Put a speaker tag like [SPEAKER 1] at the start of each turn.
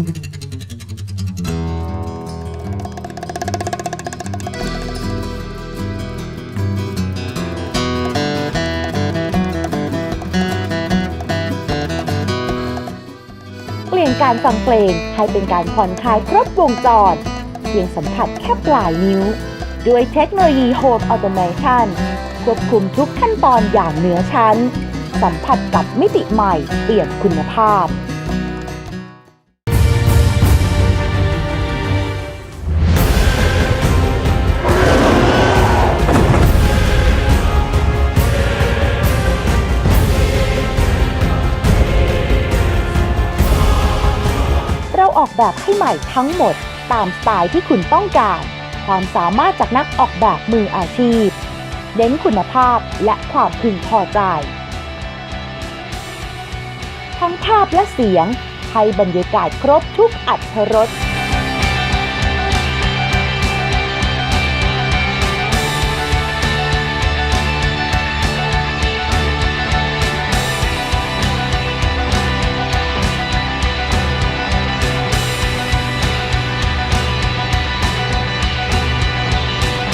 [SPEAKER 1] เปลี่ยนการฟังเพลงให้เป็นการผ่อนคลายครบวงจร เพียงสัมผัสแค่ปลายนิ้ว ด้วยเทคโนโลยี Home Automation ควบคุมทุกขั้นตอนอย่างเหนือชั้น สัมผัสกับมิติใหม่เปลี่ยนคุณภาพ ออกแบบให้ใหม่ทั้งหมด ตามสไตล์ที่คุณต้องการ ความสามารถจากนักออกแบบมืออาชีพ เน้นคุณภาพและความพึงพอใจ ทั้งภาพและเสียงให้บรรยากาศครบทุกอัตรรส